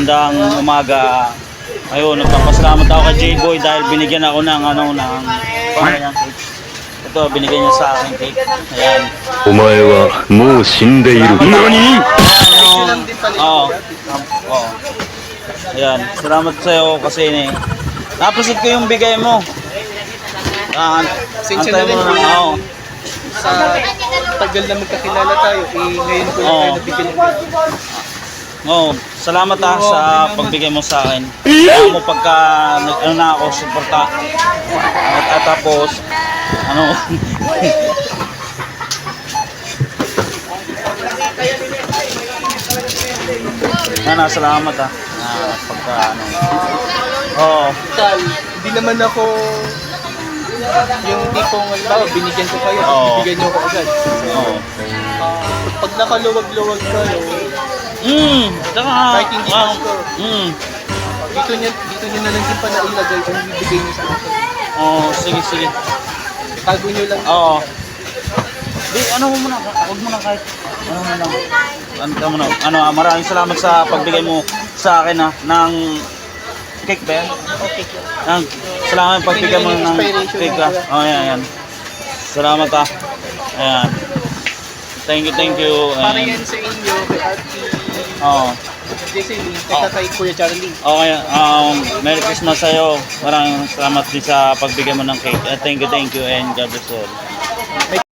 magandang umaga. Ayun, nagpapasalamat ako kay J-Boy dahil binigyan ako ng ano ng pangalan cake. Ito, binigyan niya sa akin cake. Ayan. Omae wa mou shinde iru. Ano Nani? Ano Oo. Oo. Ayan, salamat sa iyo kasi ni. Napasit ko yung bigay mo. Ah, antay mo na. Oo sa tagal na magkakilala tayo, eh, ngayon ko yung oh. nabigyan ko. Oo. Salamat ah sa pagbigay mo sa akin. Alam mo pagka nag- ano na ako suporta. At, at tapos ano Sana salamat ah. Ah, pagka ano. Oo. Tal, hindi naman ako yung tipong, halimbawa, binigyan ko kayo, Oo. bibigyan niyo ko agad. Oo. Ah, pag nakaluwag-luwag kayo, Mm, saka Kahit hindi ah, Pasko. mm. dito niya, dito niyo na lang din pala ilagay ang bibigay niyo sa akin. Oo, sige sige. Tago niyo lang. Oo. Di, ano mo muna, huwag mo na kahit, ano mo lang. Ano ka muna, ano, ah, maraming salamat sa pagbigay mo sa akin ah, ng cake ba yan? Okay. Ng, salamat sa pagbigay mo ng cake lang ah. Oh, yan, yan. Salamat ah. Ayan. Thank you, thank you. Para yan sa inyo, kay Artie, Oo. Teka kay Kuya Charlie. Okay, um, Merry Christmas sa'yo. Maraming salamat din sa pagbigay mo ng cake. Uh, thank you, thank you, and God bless you all.